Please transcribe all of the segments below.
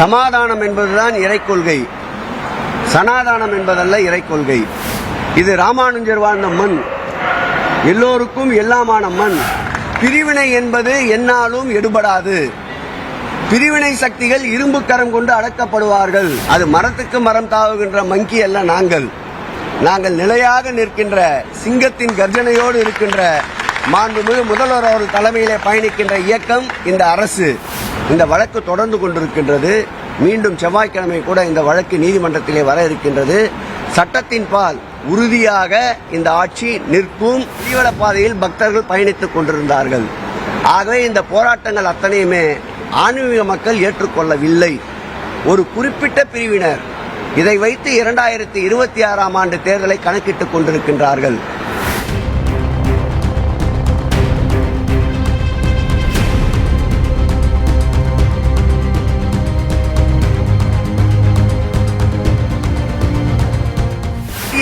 சமாதானம் என்பதுதான் இறை கொள்கை. சனாதானம் என்பதல்ல இறை கொள்கை. இது ராமானுஜர் வாழ்ந்த மண். எல்லோருக்கும் எல்லாமான மண். பிரிவினை என்பது என்னாலும் எடுபடாது. பிரிவினை சக்திகள் இரும்பு கரம் கொண்டு அடக்கப்படுவார்கள். அது மரத்துக்கு மரம் தாவுகின்ற மங்கி அல்ல நாங்கள். நாங்கள் நிலையாக நிற்கின்ற சிங்கத்தின் கர்ஜனையோடு இருக்கின்ற மாண்புமிகு முதல்வர் அவர்கள் தலைமையிலே பயணிக்கின்ற இயக்கம் இந்த அரசு. இந்த வழக்கு தொடர்ந்து கொண்டிருக்கின்றது. மீண்டும் செவ்வாய்க்கிழமை கூட இந்த வழக்கு நீதிமன்றத்திலே வர இருக்கின்றது. சட்டத்தின் பால் உறுதியாக இந்த ஆட்சி நிற்கும். தீவிர பாதையில் பக்தர்கள் பயணித்துக் கொண்டிருந்தார்கள். ஆகவே இந்த போராட்டங்கள் அத்தனையுமே ஆன்மீக மக்கள் ஏற்றுக்கொள்ளவில்லை. ஒரு குறிப்பிட்ட பிரிவினர் இதை வைத்து இரண்டாயிரத்தி இருபத்தி ஆறாம் ஆண்டு தேர்தலை கணக்கிட்டுக் கொண்டிருக்கின்றார்கள்.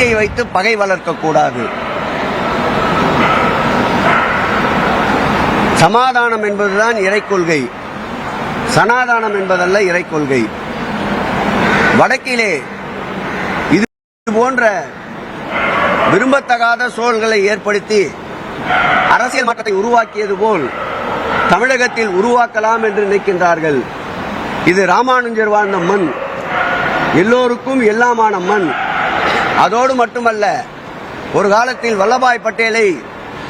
பகையை வைத்து பகை வளர்க்கக்கூடாது சமாதானம் என்பதுதான் இறை கொள்கை. சனாதானம் என்பதல்ல இறை கொள்கை. வடக்கிலே இது போன்ற விரும்பத்தகாத சூழல்களை ஏற்படுத்தி அரசியல் மாற்றத்தை உருவாக்கியது போல் தமிழகத்தில் உருவாக்கலாம் என்று நினைக்கின்றார்கள். இது ராமானுஜர் வாழ்ந்த மண். எல்லோருக்கும் எல்லாமான மண். அதோடு மட்டுமல்ல ஒரு காலத்தில் வல்லபாய் பட்டேலை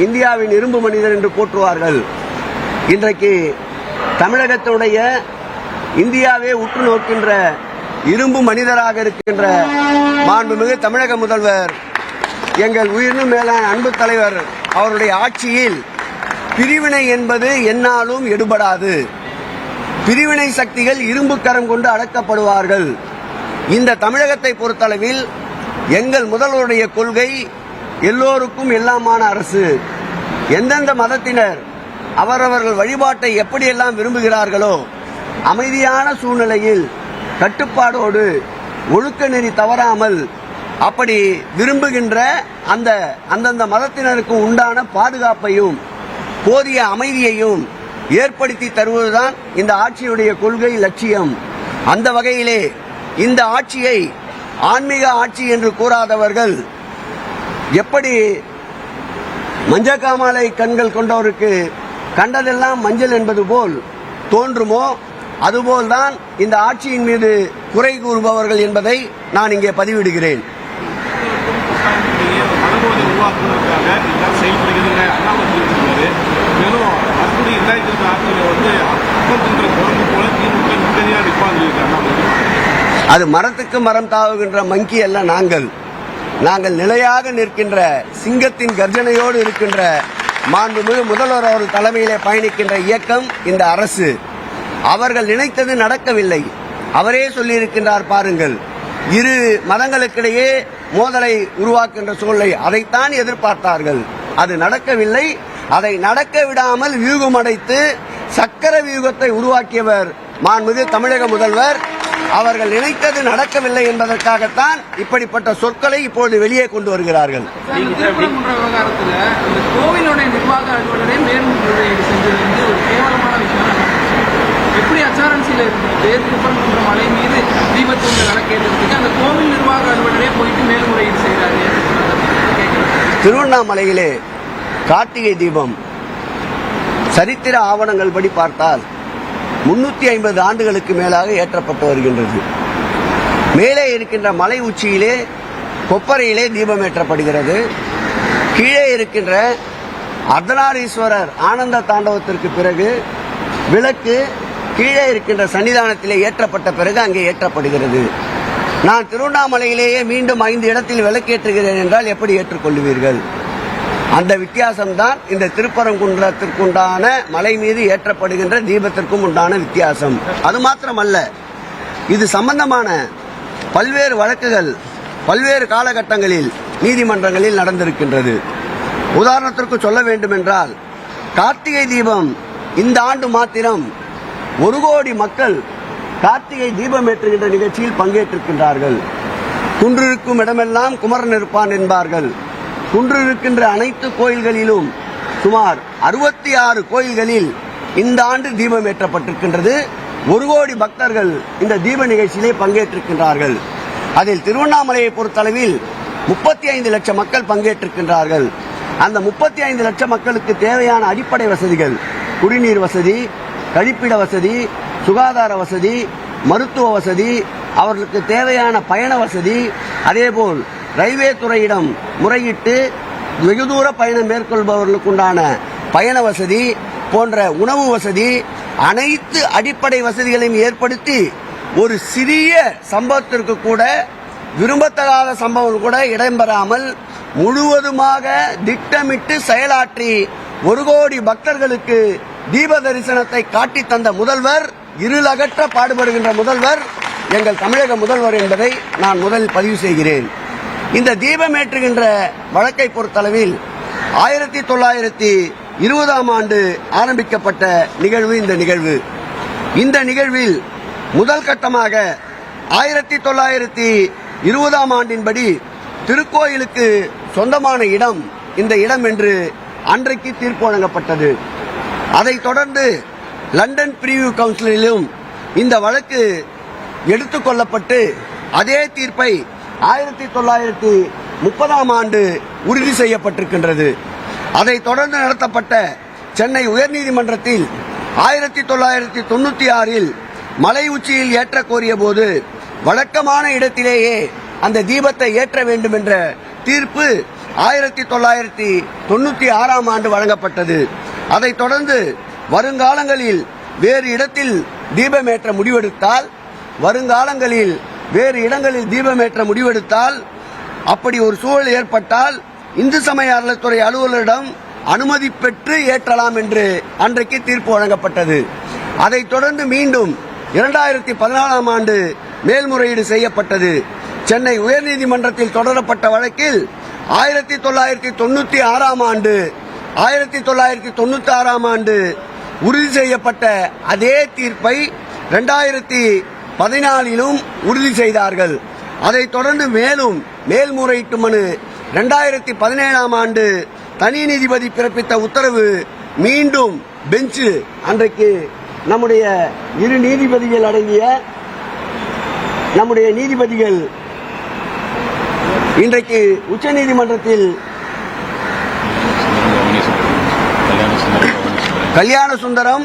இந்தியாவின் இரும்பு மனிதர் என்று போற்றுவார்கள். இன்றைக்கு தமிழகத்துடைய இந்தியாவே உற்று நோக்கின்ற இரும்பு மனிதராக இருக்கின்ற மாண்புமிகு தமிழக முதல்வர் எங்கள் உயிரினும் மேலான அன்பு தலைவர் அவருடைய ஆட்சியில் பிரிவினை என்பது என்னாலும் எடுபடாது. பிரிவினை சக்திகள் இரும்பு கரம் கொண்டு அடக்கப்படுவார்கள். இந்த தமிழகத்தை பொறுத்தளவில் எங்கள் முதல்வருடைய கொள்கை எல்லோருக்கும் எல்லாமான அரசு. எந்தெந்த மதத்தினர் அவரவர்கள் வழிபாட்டை எப்படியெல்லாம் விரும்புகிறார்களோ அமைதியான சூழ்நிலையில் கட்டுப்பாடோடு ஒழுக்க நெறி தவறாமல் அப்படி விரும்புகின்ற அந்த அந்தந்த மதத்தினருக்கு உண்டான பாதுகாப்பையும் போதிய அமைதியையும் ஏற்படுத்தி தருவதுதான் இந்த ஆட்சியுடைய கொள்கை லட்சியம். அந்த வகையிலே இந்த ஆட்சியை ஆன்மீக ஆட்சி என்று கூறாதவர்கள் எப்படி மஞ்சக்காமாலை கண்கள் கொண்டவருக்கு கண்டதெல்லாம் மஞ்சள் என்பது போல் தோன்றுமோ அதுபோல்தான் இந்த ஆட்சியின் மீது குறை கூறுபவர்கள் என்பதை நான் இங்கே பதிவிடுகிறேன். மேலும் அது மரத்துக்கு மரம் தாவுகின்ற மங்கி அல்ல நாங்கள். நாங்கள் நிலையாக நிற்கின்ற சிங்கத்தின் கர்ஜனையோடு இருக்கின்ற மாண்புமிகு முதல்வர் அவர்கள் தலைமையிலே பயணிக்கின்ற இயக்கம் இந்த அரசு. அவர்கள் நினைத்தது நடக்கவில்லை. அவரே சொல்லியிருக்கின்றார் பாருங்கள். இரு மதங்களுக்கிடையே மோதலை உருவாக்குகின்ற சூழ்நிலை அதைத்தான் எதிர்பார்த்தார்கள். அது நடக்கவில்லை. அதை நடக்க விடாமல் வியூகம் அடைத்து சக்கர வியூகத்தை உருவாக்கியவர் மாண்புமிகு தமிழக முதல்வர். அவர்கள் நினைத்தது நடக்கவில்லை என்பதற்காகத்தான் இப்படிப்பட்ட சொற்களை இப்பொழுது வெளியே கொண்டு வருகிறார்கள். இந்த திருப்பரங்குன்ற விவகாரத்துல இந்த கோவிலுடைய நிர்வாக அலுவலரே மேல்முறையீடு செஞ்சது வந்து ஒரு கேவலமான விஷயம் எப்படி அச்சாரன்சியில் இருந்துட்டு திருப்பரங்குன்ற மலை மீது தீபத்தூண்டு விளக்கேற்றதுக்கு அந்த கோவில் நிர்வாக அலுவலரே போயிட்டு மேல்முறையீடு செய்கிறாரு திருவண்ணாமலையிலே கார்த்திகை தீபம் சரித்திர ஆவணங்கள் படி பார்த்தால் முன்னூத்தி ஐம்பது ஆண்டுகளுக்கு மேலாக ஏற்றப்பட்டு வருகின்றது. மேலே இருக்கின்ற மலை உச்சியிலே கொப்பரையிலே தீபம் ஏற்றப்படுகிறது. கீழே இருக்கின்ற அர்த்தநாரீஸ்வரர் ஆனந்த தாண்டவத்திற்கு பிறகு விளக்கு கீழே இருக்கின்ற சன்னிதானத்திலே ஏற்றப்பட்ட பிறகு அங்கே ஏற்றப்படுகிறது. நான் திருவண்ணாமலையிலேயே மீண்டும் ஐந்து இடத்தில் விளக்கேற்றுகிறேன் என்றால் எப்படி ஏற்றுக்கொள்வீர்கள் அந்த வித்தியாசம்தான் இந்த திருப்பரங்குன்றத்திற்குண்டான மலை மீது ஏற்றப்படுகின்ற தீபத்திற்கும் உண்டான வித்தியாசம். அது மாத்திரமல்ல இது சம்பந்தமான பல்வேறு வழக்குகள் பல்வேறு காலகட்டங்களில் நீதிமன்றங்களில் நடந்திருக்கின்றது. உதாரணத்திற்கு சொல்ல வேண்டுமென்றால் கார்த்திகை தீபம் இந்த ஆண்டு மாத்திரம் ஒரு கோடி மக்கள் கார்த்திகை தீபம் ஏற்றுகின்ற நிகழ்ச்சியில் பங்கேற்றிருக்கின்றார்கள். குன்றிருக்கும் இடமெல்லாம் குமரன் இருப்பான் என்பார்கள். குன்று இருக்கின்ற அனைத்து கோயில்களிலும் சுமார் அறுபத்தி ஆறு கோயில்களில் இந்த ஆண்டு தீபம் ஏற்றப்பட்டிருக்கின்றது. ஒரு கோடி பக்தர்கள் இந்த தீப நிகழ்ச்சியிலே பங்கேற்றிருக்கின்றார்கள். அதில் திருவண்ணாமலையை பொறுத்தளவில் முப்பத்தி ஐந்து லட்சம் மக்கள் பங்கேற்றிருக்கின்றார்கள். அந்த முப்பத்தி ஐந்து லட்சம் மக்களுக்கு தேவையான அடிப்படை வசதிகள் குடிநீர் வசதி கழிப்பிட வசதி சுகாதார வசதி மருத்துவ வசதி அவர்களுக்கு தேவையான பயண வசதி அதேபோல் ரயில்வே துறையிடம் முறையிட்டு வெகு தூர பயணம் மேற்கொள்பவர்களுக்கு உண்டான பயண வசதி போன்ற உணவு வசதி அனைத்து அடிப்படை வசதிகளையும் ஏற்படுத்தி ஒரு சிறிய சம்பவத்திற்கு கூட விரும்பத்தகாத சம்பவம் கூட இடம்பெறாமல் முழுவதுமாக திட்டமிட்டு செயலாற்றி ஒரு கோடி பக்தர்களுக்கு தீப தரிசனத்தை காட்டி தந்த முதல்வர் இருளகற்ற பாடுபடுகின்ற முதல்வர் எங்கள் தமிழக முதல்வர் என்பதை நான் முதலில் பதிவு செய்கிறேன். இந்த தீபம் ஏற்றுகின்ற வழக்கை பொறுத்தளவில் ஆயிரத்தி தொள்ளாயிரத்தி இருபதாம் ஆண்டு ஆரம்பிக்கப்பட்ட நிகழ்வு இந்த நிகழ்வு. இந்த நிகழ்வில் முதல் கட்டமாக ஆயிரத்தி தொள்ளாயிரத்தி இருபதாம் ஆண்டின்படி திருக்கோயிலுக்கு சொந்தமான இடம் இந்த இடம் என்று அன்றைக்கு தீர்ப்பு வழங்கப்பட்டது. அதைத் தொடர்ந்து லண்டன் பிரிவியூ கவுன்சிலிலும் இந்த வழக்கு எடுத்துக்கொள்ளப்பட்டு அதே தீர்ப்பை ஆயிரத்தி தொள்ளாயிரத்தி முப்பதாம் ஆண்டு உறுதி செய்யப்பட்டிருக்கின்றது. அதை தொடர்ந்து நடத்தப்பட்ட சென்னை உயர்நீதிமன்றத்தில் ஆயிரத்தி தொள்ளாயிரத்தி தொண்ணூத்தி ஆறில் மலை உச்சியில் ஏற்ற கோரிய போது வழக்கமான இடத்திலேயே அந்த தீபத்தை ஏற்ற வேண்டும் என்ற தீர்ப்பு ஆயிரத்தி தொள்ளாயிரத்தி தொண்ணூத்தி ஆறாம் ஆண்டு வழங்கப்பட்டது. அதைத் தொடர்ந்து வருங்காலங்களில் வேறு இடத்தில் தீபமேற்ற முடிவெடுத்தால் வருங்காலங்களில் வேறு இடங்களில் தீபமேற்ற முடிவெடுத்தால் அப்படி ஒரு சூழல் ஏற்பட்டால் இந்து சமய அறநிலைத்துறை அலுவலரிடம் அனுமதி பெற்று ஏற்றலாம் என்று அன்றைக்கு தீர்ப்பு வழங்கப்பட்டது. அதைத் தொடர்ந்து மீண்டும் இரண்டாயிரத்தி பதினாலாம் ஆண்டு மேல்முறையீடு செய்யப்பட்டது. சென்னை உயர்நீதிமன்றத்தில் தொடரப்பட்ட வழக்கில் ஆயிரத்தி தொள்ளாயிரத்தி தொண்ணூத்தி ஆறாம் ஆண்டு ஆயிரத்தி தொள்ளாயிரத்தி தொண்ணூத்தி ஆறாம் ஆண்டு உறுதி செய்யப்பட்ட அதே தீர்ப்பை இரண்டாயிரத்தி பதினாலிலும் உறுதி செய்தார்கள். அதைத் தொடர்ந்து மேலும் மேல்முறையீட்டு மனு இரண்டாயிரத்தி பதினேழாம் ஆண்டு தனி நீதிபதி பிறப்பித்த உத்தரவு மீண்டும் பெஞ்சு அன்றைக்கு நம்முடைய இரு நீதிபதிகள் அடங்கிய நம்முடைய நீதிபதிகள் இன்றைக்கு உச்சநீதிமன்றத்தில் கல்யாண சுந்தரம்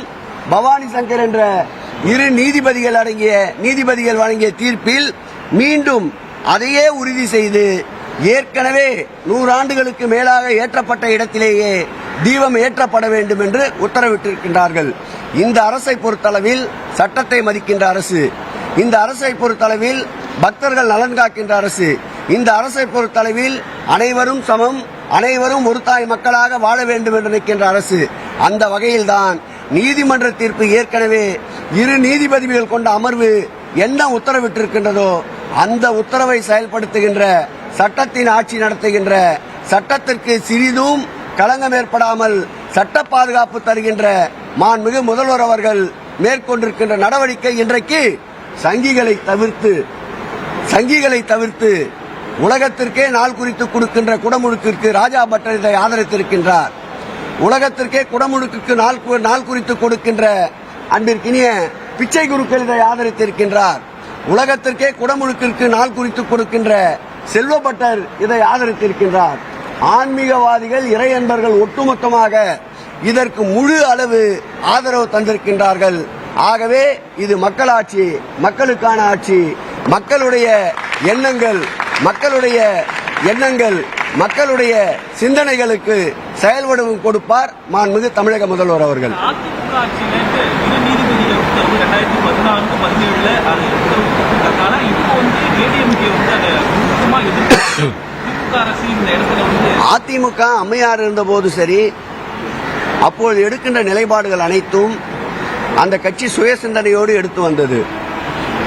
பவானி சங்கர் என்ற இரு நீதிபதிகள் அடங்கிய நீதிபதிகள் வழங்கிய தீர்ப்பில் மீண்டும் அதையே உறுதி செய்து ஏற்கனவே நூறாண்டுகளுக்கு மேலாக ஏற்றப்பட்ட இடத்திலேயே தீபம் ஏற்றப்பட வேண்டும் என்று உத்தரவிட்டிருக்கின்றார்கள். இந்த அரசை பொறுத்தளவில் சட்டத்தை மதிக்கின்ற அரசு இந்த அரசை பொறுத்தளவில் பக்தர்கள் நலன் காக்கின்ற அரசு இந்த அரசை பொறுத்தளவில் அனைவரும் சமம் அனைவரும் ஒரு தாய் மக்களாக வாழ வேண்டும் என்று நிற்கின்ற அரசு அந்த வகையில்தான் நீதிமன்ற தீர்ப்பு ஏற்கனவே இரு நீதிபதிகள் கொண்ட அமர்வு என்ன உத்தரவிட்டிருக்கின்றதோ அந்த உத்தரவை செயல்படுத்துகின்ற சட்டத்தின் ஆட்சி நடத்துகின்ற சட்டத்திற்கு சிறிதும் களங்கம் ஏற்படாமல் சட்ட பாதுகாப்பு தருகின்ற மாண்புமிகு முதல்வர் அவர்கள் மேற்கொண்டிருக்கின்ற நடவடிக்கை இன்றைக்கு சங்கிகளை தவிர்த்து சங்கிகளை தவிர்த்து உலகத்திற்கே நாள் குறித்து கொடுக்கின்ற குடமுழுக்கிற்கு ராஜா பட்டர் இதை ஆதரித்திருக்கின்றார். உலகத்திற்கே குடமுழுக்கு நாள் நாள் குறித்து கொடுக்கின்ற அன்பிற்கினிய பிச்சை குருக்கள் இதை ஆதரித்திருக்கின்றார். உலகத்திற்கே குடமுழுக்கிற்கு நாள் குறித்து கொடுக்கின்ற செல்வப்பட்டர் இதை ஆதரித்திருக்கின்றார். ஆன்மீகவாதிகள் இறையன்பர்கள் ஒட்டுமொத்தமாக இதற்கு முழு அளவு ஆதரவு தந்திருக்கின்றார்கள். ஆகவே இது மக்களாட்சி மக்களுக்கான ஆட்சி. மக்களுடைய எண்ணங்கள் மக்களுடைய எண்ணங்கள் மக்களுடைய சிந்தனைகளுக்கு செயல்படவும் கொடுப்பார் மாண்புமிகு தமிழக முதல்வர் அவர்கள். அதிமுக வந்து ரெண்டாயிரத்தி பதினான்கு பதினேழுல அது உத்தரவு இப்போ வந்து ஏடிஎம்கே வந்து அதை முழுக்கமா எதிர்க்கிறாங்க திமுக அரசு இந்த இடத்துல வந்து அதிமுக அம்மையார் இருந்தபோது சரி அப்போது எடுக்கின்ற நிலைப்பாடுகள் அனைத்தும் அந்த கட்சி சுய சிந்தனையோடு எடுத்து வந்தது.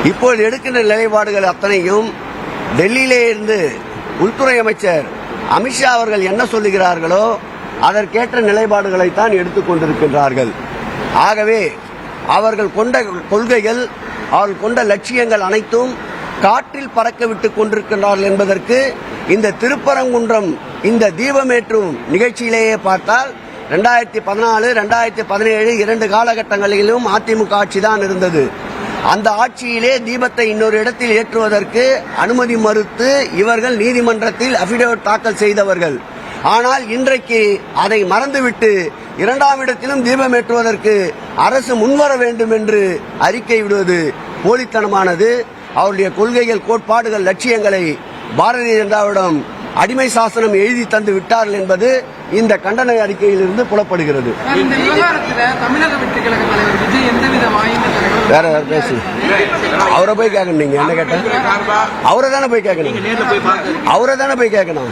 இப்போது எடுக்கின்ற நிலைப்பாடுகள் அத்தனையும் டெல்லியிலே இருந்து உள்துறை அமைச்சர் அமித்ஷா அவர்கள் என்ன சொல்லுகிறார்களோ அதற்கேற்ற நிலைப்பாடுகளைத்தான் எடுத்துக் கொண்டிருக்கின்றார்கள் ஆகவே அவர்கள் கொண்ட கொள்கைகள் அவர்கள் கொண்ட லட்சியங்கள் அனைத்தும் காற்றில் பறக்க விட்டுக் கொண்டிருக்கின்றார்கள் என்பதற்கு இந்த திருப்பரங்குன்றம் இந்த தீபமேற்றும் நிகழ்ச்சியிலேயே பார்த்தால் ரெண்டாயிரத்தி பதினாலு ரெண்டாயிரத்தி பதினேழு இரண்டு காலகட்டங்களிலும் அதிமுக ஆட்சி தான் இருந்தது. அந்த ஆட்சியிலே தீபத்தை இன்னொரு இடத்தில் ஏற்றுவதற்கு அனுமதி மறுத்து இவர்கள் நீதிமன்றத்தில் அபிடேவிட் தாக்கல் செய்தவர்கள். ஆனால் இன்றைக்கு அதை மறந்துவிட்டு இரண்டாம் இடத்திலும் தீபம் ஏற்றுவதற்கு அரசு முன்வர வேண்டும் என்று அறிக்கை விடுவது போலித்தனமானது. அவருடைய கொள்கைகள் கோட்பாடுகள் லட்சியங்களை பாரதிய ஜனதாவிடம் அடிமை சாசனம் எழுதி தந்து விட்டார்கள் என்பது இந்த கண்டன அறிக்கையிலிருந்து புலப்படுகிறது. வேற யார் பேசு. அவரை போய் கேட்கணும் நீங்க என்ன கேட்ட? அவரை தானே போய் கேட்கணும் அவரை தானே போய் கேட்கணும்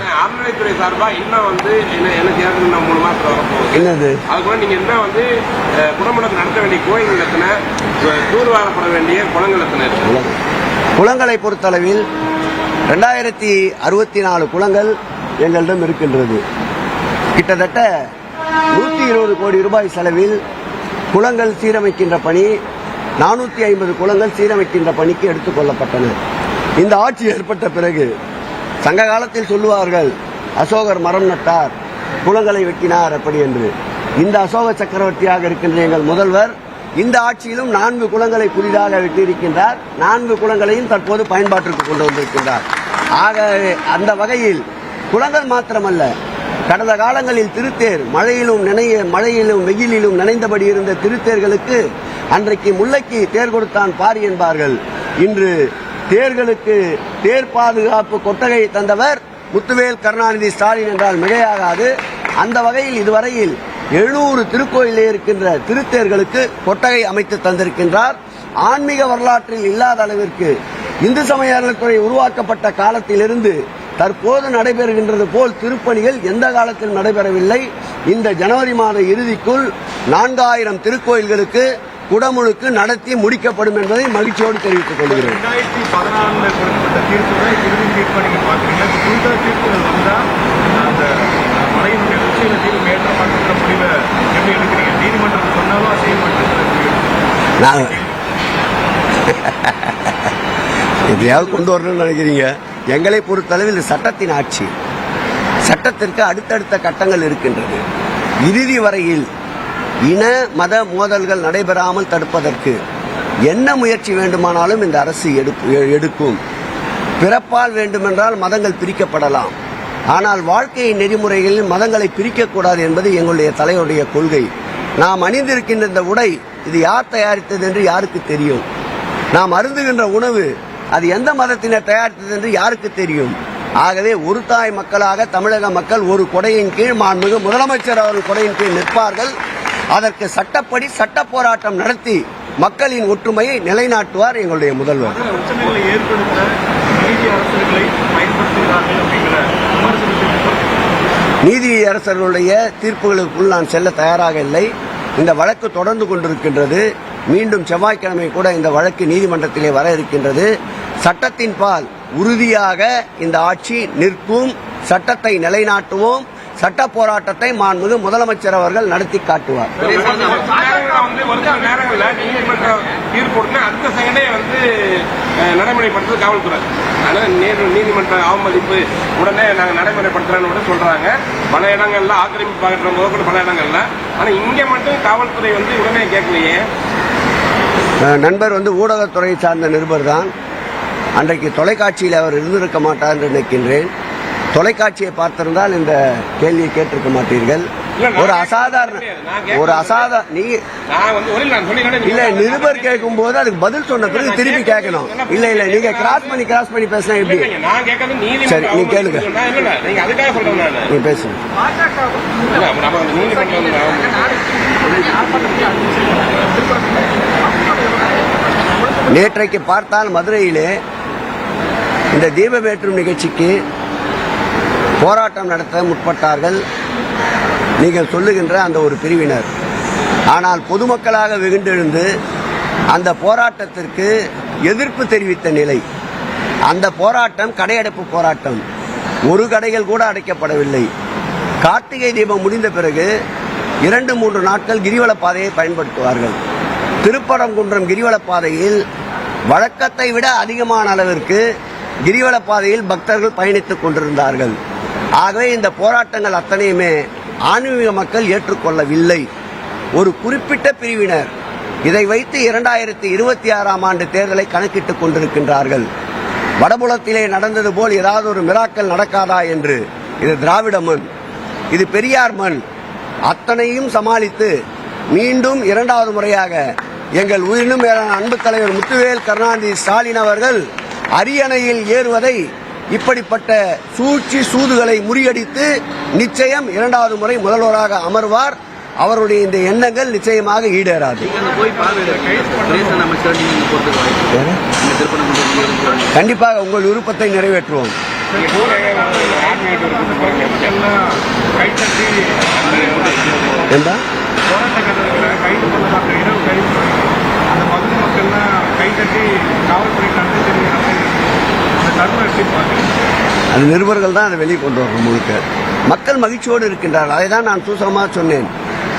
என்னது? அது கூட நீங்க என்ன வந்து அஹ், குடமுழுக்கு நடத்த வேண்டிய கோயில் தூர்வாரப்பட வேண்டிய குளங்கள். குளங்களை பொறுத்தளவில் ரெண்டாயிரத்தி அறுபத்தி நாலு குளங்கள் எங்களிடம் இருக்கின்றது. கிட்டத்தட்ட நூற்றி இருபது கோடி ரூபாய் செலவில் குளங்கள் சீரமைக்கின்ற பணி நானூற்றி ஐம்பது குளங்கள் சீரமைக்கின்ற பணிக்கு எடுத்துக் கொள்ளப்பட்டன. இந்த ஆட்சி ஏற்பட்ட பிறகு சங்க காலத்தில் சொல்லுவார்கள் அசோகர் மரம் நட்டார் குளங்களை வெட்டினார் அப்படி என்று. இந்த அசோக சக்கரவர்த்தியாக இருக்கின்ற எங்கள் முதல்வர் இந்த ஆட்சியிலும் நான்கு குளங்களை புதிதாக விட்டிருக்கின்றார் நான்கு குளங்களையும் தற்போது பயன்பாட்டிற்கு கொண்டு வந்திருக்கின்றார். ஆக அந்த வகையில் குளங்கள் மாத்திரமல்ல கடந்த காலங்களில் திருத்தேர் மழையிலும் நினைய மழையிலும் வெயிலிலும் நினைந்தபடி இருந்த திருத்தேர்களுக்கு அன்றைக்கு முல்லைக்கு தேர் கொடுத்தான் பாரி என்பார்கள். இன்று தேர்களுக்கு தேர் பாதுகாப்பு கொட்டகை தந்தவர் முத்துவேல் கருணாநிதி ஸ்டாலின் என்றால் மிகையாகாது. அந்த வகையில் இதுவரையில் எழுநூறு திருக்கோயிலே இருக்கின்ற திருத்தேர்களுக்கு கொட்டகை அமைத்து தந்திருக்கின்றார். ஆன்மீக வரலாற்றில் இல்லாத அளவிற்கு இந்து சமய அறநிலைத்துறை உருவாக்கப்பட்ட காலத்திலிருந்து தற்போது நடைபெறுகின்றது போல் திருப்பணிகள் எந்த காலத்தில் நடைபெறவில்லை. இந்த ஜனவரி மாத இறுதிக்குள் நான்காயிரம் திருக்கோயில்களுக்கு குடமுழுக்கு நடத்தி முடிக்கப்படும் என்பதை மகிழ்ச்சியோடு தெரிவித்துக் கொள்கிறேன் ரெண்டாயிரத்தி பதினாறுல கொடுக்கப்பட்ட தீர்ப்பு தான் இறுதி தீர்ப்பா நீங்க பாக்குறீங்க இப்ப புதுசா தீர்ப்புகள் வந்தா அந்த மலையினுடைய உச்சியில தீர்ப்பு ஏற்றமாக்குற முடிவை எப்படி எடுக்கிறீங்க நீதிமன்றம் சொன்னாலும் எதையாவது கொண்டு வரணும்னு நினைக்கிறீங்க? எங்களை பொறுத்தளவில் இது சட்டத்தின் ஆட்சி. சட்டத்திற்கு அடுத்தடுத்த கட்டங்கள் இருக்கின்றது. இறுதி வரையில் இன மத மோதல்கள் நடைபெறாமல் தடுப்பதற்கு என்ன முயற்சி வேண்டுமானாலும் இந்த அரசு எடுப்பு- எடுக்கும். பிறப்பால் வேண்டுமென்றால் மதங்கள் பிரிக்கப்படலாம். ஆனால் வாழ்க்கை நெறிமுறைகளில் மதங்களை பிரிக்கக்கூடாது என்பது எங்களுடைய தலைவருடைய கொள்கை. நாம் அணிந்திருக்கின்ற இந்த உடை இது யார் தயாரித்தது என்று யாருக்கு தெரியும்? நாம் அருந்துகின்ற உணவு அது எந்த மதத்தினர் தயாரித்தது என்று யாருக்கு தெரியும்? ஆகவே ஒரு தாய் மக்களாக தமிழக மக்கள் ஒரு கொடையின் கீழ் மாண்புமிகு முதலமைச்சர் அவர்கள் கொடையின் கீழ் நிற்பார்கள். அதற்கு சட்டப்படி சட்ட போராட்டம் நடத்தி மக்களின் ஒற்றுமையை நிலைநாட்டுவார் எங்களுடைய முதல்வர். நீதி அரசர்களுடைய தீர்ப்புகளுக்குள் நான் செல்ல தயாராக இல்லை. இந்த வழக்கு தொடர்ந்து கொண்டிருக்கின்றது. மீண்டும் செவ்வாய்க்கிழமை கூட இந்த வழக்கு நீதிமன்றத்திலே வர இருக்கின்றது. சட்டத்தின் பால் உறுதியாக இந்த ஆட்சி நிற்கும். சட்டத்தை நிலைநாட்டுவோம். சட்ட போராட்டத்தை மாண்புமிகு முதலமைச்சர் அவர்கள் நடத்தி காட்டுவார். நடைமுறைப்படுத்துறது காவல்துறை. அதனால நீதிமன்ற அவமதிப்பு உடனே நாங்க நடைமுறைப்படுத்துறோம்னு கூட சொல்றாங்க. பல இடங்கள்ல ஆக்கிரமிப்பு ஆகிற போது கூட பல இடங்கள்ல. ஆனா இங்க மட்டும் காவல்துறை வந்து உடனே கேட்கலையே. நண்பர் வந்து ஊடகத்துறையை சார்ந்த நிருபர் தான். அன்றைக்கு தொலைக்காட்சியில் அவர் இருந்திருக்க மாட்டார் என்று நினைக்கின்றேன். தொலைக்காட்சியை பார்த்திருந்தால் இந்த கேள்வியை கேட்டிருக்க மாட்டீர்கள். ஒரு அசாதாரண ஒரு அசாதா நீ இல்ல நிருபர் கேட்கும் போது அதுக்கு பதில் சொன்ன பிறகு திருப்பி கேட்கணும். இல்ல இல்ல நீங்க கிராஸ் பண்ணி கிராஸ் பண்ணி பேசினா எப்படி? சரி, நீ கேளுங்க. நீ பேசுங்க. நேற்றைக்கு பார்த்தால் மதுரையிலே இந்த தீபமேற்றும் நிகழ்ச்சிக்கு போராட்டம் நடத்த முற்பட்டார்கள். நீங்கள் சொல்லுகின்ற அந்த ஒரு பிரிவினர். ஆனால் பொதுமக்களாக வெகுண்டெழுந்து அந்த போராட்டத்திற்கு எதிர்ப்பு தெரிவித்த நிலை. அந்த போராட்டம் கடையடைப்பு போராட்டம் ஒரு கடைகள் கூட அடைக்கப்படவில்லை. கார்த்திகை தீபம் முடிந்த பிறகு இரண்டு மூன்று நாட்கள் கிரிவல பாதையை பயன்படுத்துவார்கள். திருப்பரங்குன்றம் கிரிவல பாதையில் வழக்கத்தை விட அதிகமான அளவிற்கு கிரிவல பாதையில் பக்தர்கள் பயணித்துக் கொண்டிருந்தார்கள். ஆகவே இந்த போராட்டங்கள் அத்தனையுமே ஆன்மீக மக்கள் ஏற்றுக்கொள்ளவில்லை. ஒரு குறிப்பிட்ட பிரிவினர் இதை வைத்து இரண்டாயிரத்தி இருபத்தி ஆறாம் ஆண்டு தேர்தலை கணக்கிட்டுக் கொண்டிருக்கின்றார்கள். வடபுலத்திலே நடந்தது போல் ஏதாவது ஒரு மிராக்கள் நடக்காதா என்று. இது திராவிட மண். இது பெரியார் மண். அத்தனையும் சமாளித்து மீண்டும் இரண்டாவது முறையாக எங்கள் உயிரினும் மேலான அன்பு தலைவர் முத்துவேல் கருணாநிதி ஸ்டாலின் அவர்கள் அரியணையில் ஏறுவதை இப்படிப்பட்ட சூழ்ச்சி சூதுகளை முறியடித்து நிச்சயம் இரண்டாவது முறை முதல்வராக அமர்வார். அவருடைய இந்த எண்ணங்கள் நிச்சயமாக ஈடேறாது. கண்டிப்பாக உங்கள் விருப்பத்தை நிறைவேற்றுவோம். கைத்தட்டி காவல்துறை அந்த நிருபர்கள் தான் அதை வெளியே கொண்டு வரணும் முழுக்க. மக்கள் மகிழ்ச்சியோடு இருக்கின்றார்கள். அதை தான் நான் சூசகமாக சொன்னேன்.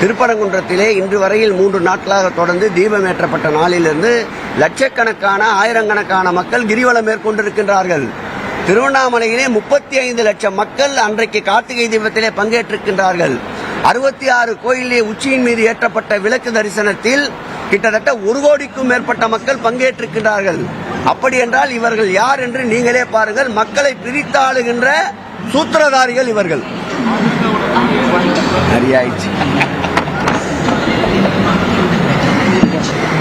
திருப்பரங்குன்றத்திலே இன்று வரையில் மூன்று நாட்களாக தொடர்ந்து தீபம் ஏற்றப்பட்ட நாளிலிருந்து லட்சக்கணக்கான ஆயிரக்கணக்கான மக்கள் கிரிவலம் மேற்கொண்டிருக்கின்றார்கள். திருவண்ணாமலையிலே முப்பத்தி ஐந்து லட்சம் மக்கள் அன்றைக்கு கார்த்திகை தீபத்திலே பங்கேற்றிருக்கின்றார்கள். அறுபத்தி ஆறு கோயிலே உச்சியின் மீது ஏற்றப்பட்ட விளக்கு தரிசனத்தில் கிட்டத்தட்ட ஒரு கோடிக்கும் மேற்பட்ட மக்கள் பங்கேற்றிருக்கிறார்கள். அப்படி என்றால் இவர்கள் யார் என்று நீங்களே பாருங்கள். மக்களை பிரித்தாளுகின்ற சூத்திரதாரிகள் இவர்கள். சரியாயிடுச்சு.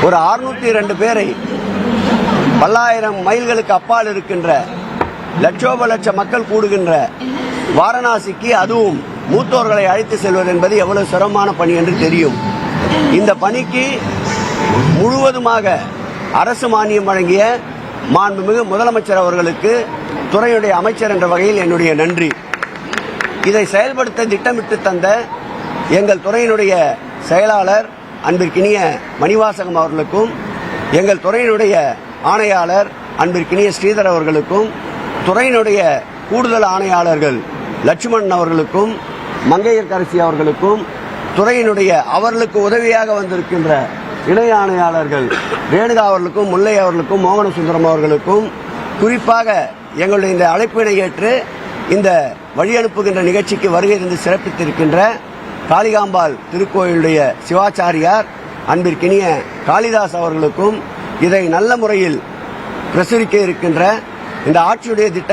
ஒரு அறுநூத்தி ரெண்டு பேரை பல்லாயிரம் மைல்களுக்கு அப்பால் இருக்கின்ற லட்சோப லட்ச மக்கள் கூடுகின்ற வாரணாசிக்கு அதுவும் மூத்தோர்களை அழைத்து செல்வது என்பது எவ்வளவு சிரமமான பணி என்று தெரியும். இந்த பணிக்கு முழுவதுமாக அரசு மானியம் வழங்கிய மாண்புமிகு முதலமைச்சர் அவர்களுக்கு துறையுடைய அமைச்சர் என்ற வகையில் என்னுடைய நன்றி. இதை செயல்படுத்த திட்டமிட்டு தந்த எங்கள் துறையினுடைய செயலாளர் அன்பிற்கினிய மணிவாசகம் அவர்களுக்கும் எங்கள் துறையினுடைய ஆணையாளர் அன்பிற்கினிய ஸ்ரீதர் அவர்களுக்கும் துறையினுடைய கூடுதல் ஆணையாளர்கள் லட்சுமணன் அவர்களுக்கும் மங்கையர்கரசி அவர்களுக்கும் துறையினுடைய அவர்களுக்கு உதவியாக வந்திருக்கின்ற இணை ஆணையாளர்கள் ரேணுகா அவர்களுக்கும் முல்லை அவர்களுக்கும் மோகன சுந்தரம் அவர்களுக்கும் குறிப்பாக எங்களுடைய இந்த அழைப்பினை ஏற்று இந்த வழி அனுப்புகின்ற நிகழ்ச்சிக்கு வருகை இருந்து சிறப்பித்திருக்கின்ற காளிகாம்பாள் திருக்கோயிலுடைய சிவாச்சாரியார் அன்பிற்கினிய காளிதாஸ் அவர்களுக்கும் இதை நல்ல முறையில் பிரசுரிக்க இருக்கின்ற இந்த ஆட்சியுடைய திட்டம்